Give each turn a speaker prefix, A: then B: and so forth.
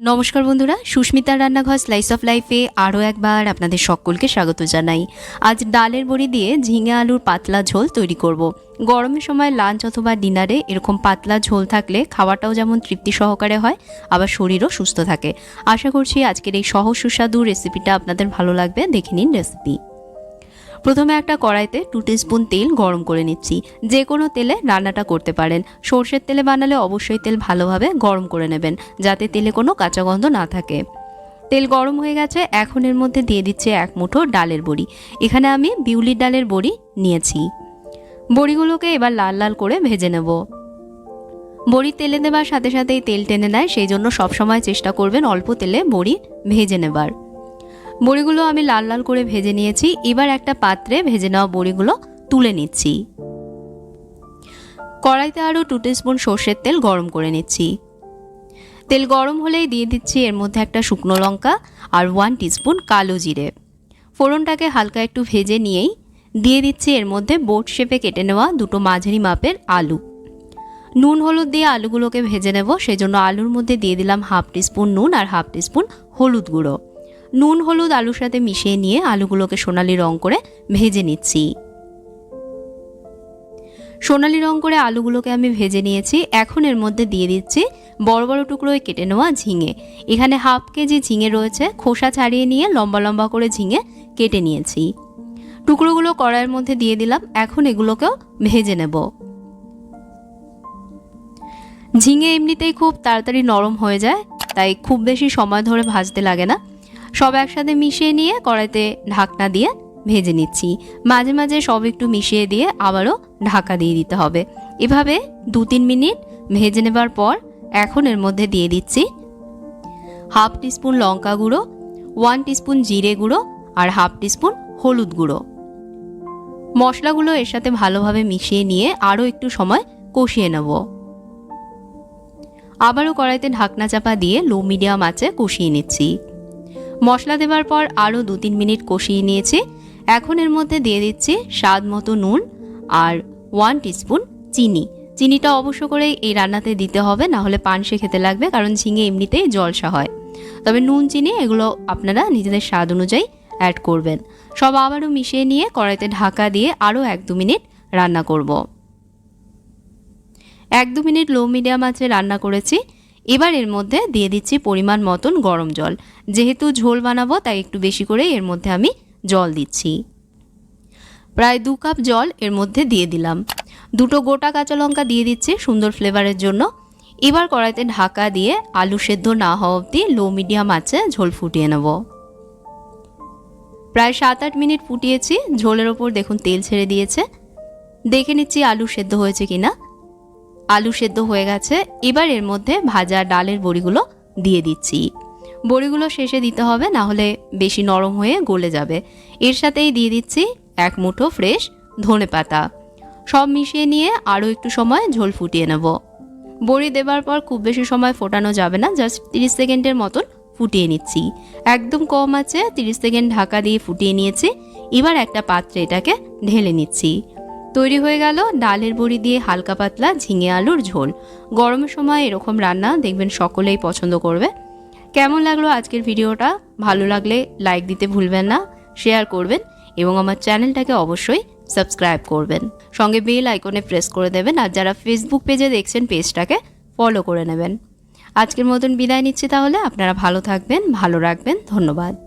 A: নমস্কার বন্ধুরা, সুস্মিতার রান্নাঘর স্লাইস অফ লাইফে আরও একবার আপনাদের সকলকে স্বাগত জানাই। আজ ডালের বড়ি দিয়ে ঝিঙে আলুর পাতলা ঝোল তৈরি করব। গরমের সময় লাঞ্চ অথবা ডিনারে এরকম পাতলা ঝোল থাকলে খাওয়াটাও যেমন তৃপ্তি সহকারে হয়, আবার শরীরও সুস্থ থাকে। আশা করছি আজকের এই সহজ সুস্বাদু রেসিপিটা আপনাদের ভালো লাগবে, দেখে নিন রেসিপি প্রথমে একটা কড়াইতে টু স্পুন তেল গরম করে নিচ্ছি। যে কোনো তেলে রান্নাটা করতে পারেন। সর্ষের তেলে বানালে অবশ্যই তেল ভালোভাবে গরম করে নেবেন, যাতে তেলে কোনো কাঁচা গন্ধ না থাকে। তেল গরম হয়ে গেছে, এখন এর মধ্যে দিয়ে দিচ্ছে এক মুঠো ডালের বড়ি। এখানে আমি বিউলির ডালের বড়ি নিয়েছি। বড়িগুলোকে এবার লাল লাল করে ভেজে নেব। বড়ি তেলে দেবার সাথে সাথেই তেল টেনে নেয়, সেই জন্য সবসময় চেষ্টা করবেন অল্প তেলে বড়ি ভেজে নেবার। বড়িগুলো আমি লাল লাল করে ভেজে নিয়েছি। এবার একটা পাত্রে ভেজে নেওয়া বড়িগুলো তুলে নিচ্ছি। কড়াইতে আরও টু স্পুন সর্ষের তেল গরম করে নিচ্ছি। তেল গরম হলেই দিয়ে দিচ্ছি এর মধ্যে একটা শুকনো লঙ্কা আর ওয়ান টিস্পুন কালো জিরে। ফোড়নটাকে হালকা একটু ভেজে নিয়েই দিয়ে দিচ্ছি এর মধ্যে বোট শেপে কেটে নেওয়া দুটো মাঝারি মাপের আলু। নুন হলুদ দিয়ে আলুগুলোকে ভেজে নেব, সেজন্য আলুর মধ্যে দিয়ে দিলাম হাফ টিস্পুন নুন আর হাফ টিস্পুন হলুদ গুঁড়ো। নুন, হলুদ, আলুর সাথে মিশিয়ে নিয়ে আলুগুলোকে সোনালি রং করে ভেজে নিচ্ছি। সোনালি রং করে আলুগুলোকে আমি ভেজে নিয়েছি। এখন এর মধ্যে দিয়ে দিচ্ছি বড় বড় টুকরোয় কেটে নেওয়া ঝিঙে। এখানে হাফ কেজি ঝিঙে রয়েছে। খোসা ছাড়িয়ে নিয়ে লম্বা লম্বা করে ঝিঙে কেটে নিয়েছি। টুকরোগুলো কড়াইয়ের মধ্যে দিয়ে দিলাম। এখন এগুলোকেও ভেজে নেব। ঝিঙে এমনিতেই খুব তাড়াতাড়ি নরম হয়ে যায়, তাই খুব বেশি সময় ধরে ভাজতে লাগে না। সব একসাথে মিশিয়ে নিয়ে কড়াইতে ঢাকনা দিয়ে ভেজে নিচ্ছি। মাঝে মাঝে সব একটু মিশিয়ে দিয়ে আবারও ঢাকা দিয়ে দিতে হবে। এভাবে দু তিন মিনিট ভেজে নেবার পর এখন এর মধ্যে দিয়ে দিচ্ছি হাফ টিস্পুন লঙ্কা গুঁড়ো, ওয়ান টিস্পুন জিরে গুঁড়ো আর হাফ টিস্পুন হলুদ গুঁড়ো। মশলাগুলো এর সাথে ভালোভাবে মিশিয়ে নিয়ে আরও একটু সময় কষিয়ে নেব। আবারও কড়াইতে ঢাকনা চাপা দিয়ে লো মিডিয়াম আঁচে কষিয়ে নিচ্ছি। মশলা দেওয়ার পর আরও দু তিন মিনিট কষিয়ে নিয়েছে। এখন এর মধ্যে দিয়ে দিচ্ছে স্বাদ মতো নুন আর ওয়ান টিস্পুন চিনি। চিনিটা অবশ্য করে এই রান্নাতে দিতে হবে, না হলে পানসে খেতে লাগবে, কারণ ঝিঙে এমনিতেই জলসা হয়। তবে নুন, চিনি এগুলো আপনারা নিজেদের স্বাদ অনুযায়ী অ্যাড করবেন। সব আবারও মিশিয়ে নিয়ে কড়াইতে ঢাকা দিয়ে আরও এক দু মিনিট রান্না করব। এক দু মিনিট লো মিডিয়াম আঁচে রান্না করেছি। এবার এর মধ্যে দিয়ে দিচ্ছি পরিমাণ মতন গরম জল। যেহেতু ঝোল বানাবো, তাই একটু বেশি করে এর মধ্যে আমি জল দিচ্ছি। প্রায় দু কাপ জল এর মধ্যে দিয়ে দিলাম। দুটো গোটা কাঁচা লঙ্কা দিয়ে দিচ্ছি সুন্দর ফ্লেভারের জন্য। এবার কড়াইতে ঢাকা দিয়ে আলু সেদ্ধ না হওয়া অবধি লো মিডিয়াম আছে ঝোল ফুটিয়ে নেব। প্রায় সাত আট মিনিট ফুটিয়েছি। ঝোলের ওপর দেখুন তেল ছেড়ে দিয়েছে। দেখে নিচ্ছি আলু সেদ্ধ হয়েছে কিনা। আলু সেদ্ধ হয়ে গেছে, এবার এর মধ্যে ভাজা ডালের বড়িগুলো দিয়ে দিচ্ছি। বড়িগুলো শেষে দিতে হবে, না হলে বেশি নরম হয়ে গলে যাবে। এর সাথেই দিয়ে দিচ্ছি এক মুঠো ফ্রেশ ধনে পাতা। সব মিশিয়ে নিয়ে আরও একটু সময় ঝোল ফুটিয়ে নেব। বড়ি দেবার পর খুব বেশি সময় ফোটানো যাবে না, জাস্ট তিরিশ সেকেন্ডের মতন ফুটিয়ে নিচ্ছি। একদম কম আছে, তিরিশ সেকেন্ড ঢাকা দিয়ে ফুটিয়ে নিয়েছি। এবার একটা পাত্রে এটাকে ঢেলে নিচ্ছি। তৈরি হয়ে গেল ডালের বড়ি দিয়ে হালকা পাতলা ঝিঙে আলুর ঝোল। গরমের সময় এরকম রান্না দেখবেন সকলেই পছন্দ করবে। কেমন লাগল আজকের ভিডিওটা? ভালো লাগলে লাইক দিতে ভুলবেন না, শেয়ার করবেন এবং আমার চ্যানেলটাকে অবশ্যই সাবস্ক্রাইব করবেন। সঙ্গে বেল আইকনে প্রেস করে দেবেন আর যারা ফেসবুক পেজে দেখছেন পেজটাকে ফলো করে নেবেন। আজকের মতন বিদায় নিচ্ছি তাহলে। আপনারা ভালো থাকবেন, ভালো রাখবেন। ধন্যবাদ।